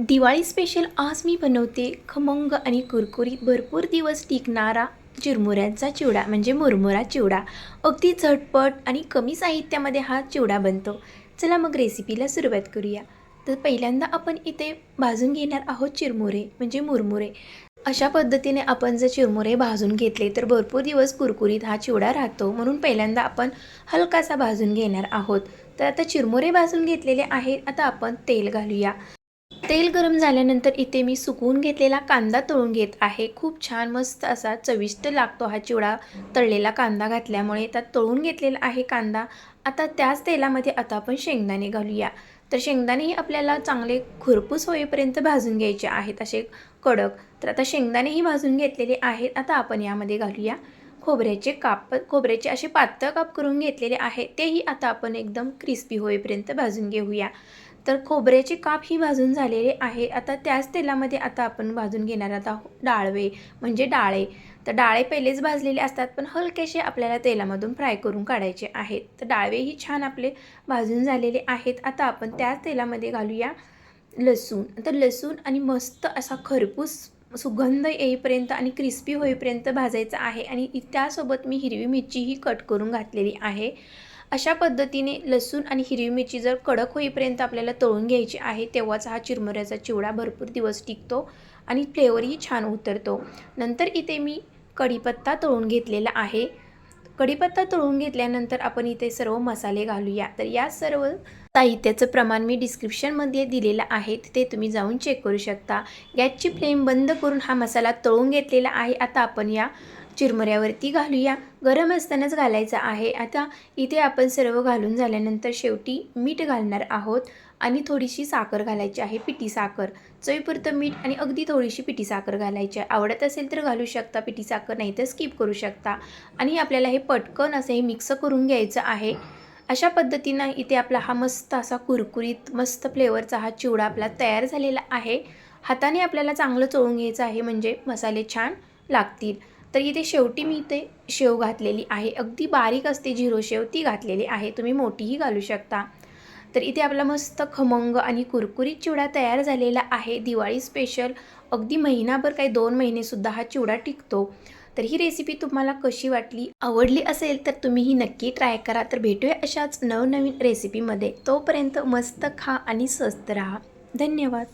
Diwali special आज मी बनवते खमंग आणि कुरकुरीत भरपूर दिवस टिकणारा चिरमुऱ्यांचा चिवडा म्हणजे मुरमुरा चिवडा. अगदी झटपट आणि कमी साहित्यामध्ये हा चिवडा बनतो. चला मग रेसिपीला सुरुवात करूया. तर पहिल्यांदा आपण इथे भाजून घेणार आहोत चिरमुरे म्हणजे मुरमुरे. अशा पद्धतीने आपण जर चिरमुरे भाजून घेतले तर भरपूर दिवस कुरकुरीत हा चिवडा राहतो. म्हणून पहिल्यांदा आपण हलकासा भाजून घेणार आहोत. तर आता चिरमुरे भाजून घेतलेले आहेत. आता आपण तेल घालूया. तेल गरम झाल्यानंतर इथे मी सुकवून घेतलेला कांदा तळून घेत आहे. खूप छान मस्त असा चविष्ट लागतो हा चिवडा तळलेला कांदा घातल्यामुळे. त्यात तळून घेतलेला आहे कांदा. आता त्याच तेलामध्ये आता आपण शेंगदाणे घालूया. तर शेंगदाणेही आपल्याला चांगले खुरपूस होईपर्यंत भाजून घ्यायचे आहेत असे कडक. तर आता शेंगदाणेही भाजून घेतलेले आहेत. आता आपण यामध्ये घालूया. खोबऱ्याचे काप खोबऱ्याचे असे पातळ काप करून घेतलेले आहे. तेही आता आपण एकदम क्रिस्पी होईपर्यंत भाजून घेऊया. तर खोबऱ्याचे काप ही भाजून झालेले आहे. आता त्याच तेलामध्ये आता आपण भाजून घेणार आता डाळवे म्हणजे डाळे. तर डाळे पहिलेच भाजलेले असतात पण हलकेसे आपल्याला तेलामधून फ्राय करून काढायचे आहेत. तर डाळवेही छान आपले भाजून झालेले आहेत. आता आपण त्याच तेलामध्ये घालूया लसूण. तर लसूण आणि मस्त असा खरपूस सुगंध येईपर्यंत आणि क्रिस्पी होईपर्यंत भाजायचा आहे. आणि त्यासोबत मी हिरवी मिरचीही कट करून घातलेली आहे. अशा पद्धतीने लसूण आणि हिरवी मिरची जर कडक होईपर्यंत आपल्याला तळून घ्यायची आहे तेव्हाच हा चिरमुऱ्याचा चिवडा भरपूर दिवस टिकतो आणि फ्लेवरही छान उतरतो. नंतर इथे मी कढीपत्ता तळून घेतलेला आहे. कढीपत्ता तळून घेतल्यानंतर आपण इथे सर्व मसाले घालूया. तर या सर्व साहित्याचं प्रमाण मी डिस्क्रिप्शनमध्ये दिलेलं आहे ते तुम्ही जाऊन चेक करू शकता. गॅसची फ्लेम बंद करून हा मसाला तळून घेतलेला आहे. आता आपण या चिरमुऱ्यावरती घालूया. गरम असतानाच घालायचा आहे. आता इथे आपण सर्व घालून झाल्यानंतर शेवटी मीठ घालणार आहोत आणि थोडीशी साखर घालायची आहे पिठी साखर. चवीपुरतं मीठ आणि अगदी थोडीशी पिठी साखर घालायची आहे. आवडत असेल तर घालू शकता पिठी साखर नाही तर स्किप करू शकता. आणि आपल्याला हे पटकन असं हे मिक्स करून घ्यायचं आहे. अशा पद्धतीनं इथे आपला हा मस्त असा कुरकुरीत मस्त फ्लेवरचा हा चिवडा आपला तयार झालेला आहे. हाताने आपल्याला चांगलं चोळून घ्यायचं आहे म्हणजे मसाले छान लागतील. तर इथे शेवटी मी इथे शेव घातलेली आहे. अगदी बारीक असते झिरो शेव ती घातलेली आहे. तुम्ही मोठीही घालू शकता. तर इथे आपला मस्त खमंग आणि कुरकुरीत चिवडा तयार झालेला आहे. दिवाळी स्पेशल अगदी महिनाभर काही दोन महिनेसुद्धा हा चिवडा टिकतो. तर ही रेसिपी तुम्हाला कशी वाटली आवडली असेल तर तुम्ही ही नक्की ट्राय करा. तर भेटूया अशाच नवनवीन रेसिपीमध्ये तोपर्यंत मस्त खा आणि स्वस्त राहा. धन्यवाद.